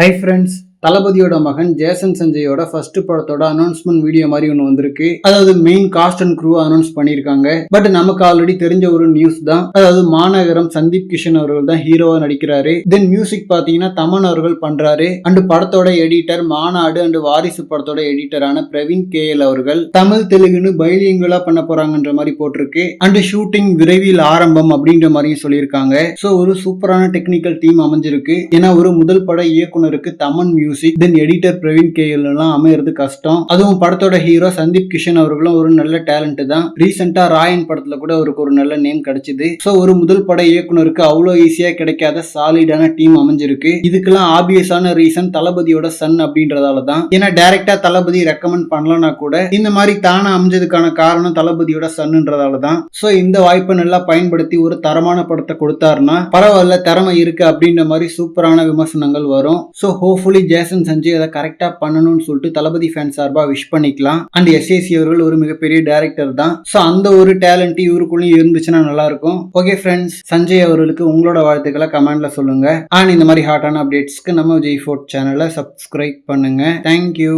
High friends தளபதியோட மகன் ஜேசன் சஞ்சயோட ஃபர்ஸ்ட் படத்தோட அனௌன்ஸ்மெண்ட் வீடியோ மாதிரி ஒன்று வந்திருக்கு. அதாவது main cast and crew announce பண்ணியிருக்காங்க. பட் நமக்கு ஆல்ரெடி தெரிஞ்ச ஒரு நியூஸ் தான். அதாவது மாநகரம் சந்தீப் கிஷன் அவர்கள் தான் ஹீரோவா நடிக்கிறாரு. தென் மியூசிக் பார்த்தீங்கன்னா தமன் அவர்கள் பண்றாரு. அண்ட் படத்தோட எடிட்டர் மாநாடு அண்ட் வாரிசு படத்தோட எடிட்டரான பிரவீன் கே எல் அவர்கள் தமிழ் தெலுங்குன்னு பைலியங்களா பண்ண போறாங்கன்ற மாதிரி போட்டிருக்கு. அண்ட் ஷூட்டிங் விரைவில் ஆரம்பம் அப்படின்ற மாதிரியும் சொல்லியிருக்காங்க. ஸோ ஒரு சூப்பரான டெக்னிக்கல் டீம் அமைஞ்சிருக்கு. ஏன்னா ஒரு முதல் பட இயக்குனருக்கு Thaman music then editor Praveen K எல்லாம் அமையறது கஷ்டம். அதுவும் படத்தோட ஹீரோ சந்தீப் கிஷன் அவர்களும் ஒரு நல்ல டேலண்ட் தான். ரீசெண்டா ராயன் படத்துல கூட அவருக்கு ஒரு நல்ல நேம் கிடைச்சது. ஸோ ஒரு முதல் பட இயக்குனருக்கு அவ்வளோ ஈஸியா கிடைக்காத சாலிடான டீம் அமைஞ்சிருக்கு. இதுக்கெல்லாம் ஆபியஸான ரீசன் தளபதியோட சன் அப்படின்றதால தான். ஏன்னா டைரக்டா தளபதி ரெக்கமெண்ட் பண்ணலனா கூட இந்த மாதிரி தானா அமைஞ்சதுக்கான காரணம் தளபதியோட சன்னுன்றதால தான். ஸோ இந்த வாய்ப்பை நல்லா பயன்படுத்தி ஒரு தரமான படத்தை கொடுத்தாருன்னா பரவாயில்ல திறமை இருக்கு அப்படின்ற மாதிரி சூப்பரான விமர்சனங்கள் வரும். ஸோ ஹோப்ஃபுல்லி ஜேசன் சஞ்சய் அதை கரெக்டா பண்ணணும்னு சொல்லிட்டு தளபதி ஃபேன் சார்பா விஷ் பண்ணிக்கலாம். அண்ட் எஸ்ஏசி அவர்கள் ஒரு மிகப்பெரிய டேரக்டர் தான். ஸோ அந்த ஒரு டேலண்ட் இவருக்குள்ளேயும் இருந்துச்சுன்னா நல்லா இருக்கும். ஓகே ஃப்ரெண்ட்ஸ் சஞ்சய் அவர்களுக்கு உங்களோட வாழ்த்துக்களை கமெண்ட்ல சொல்லுங்க. அண்ட் இந்த மாதிரி ஹாட்டான அப்டேட்ஸ்க்கு நம்ம விஜய் ஃபோர்ட் சேனலை சப்ஸ்கிரைப் பண்ணுங்க. Thank you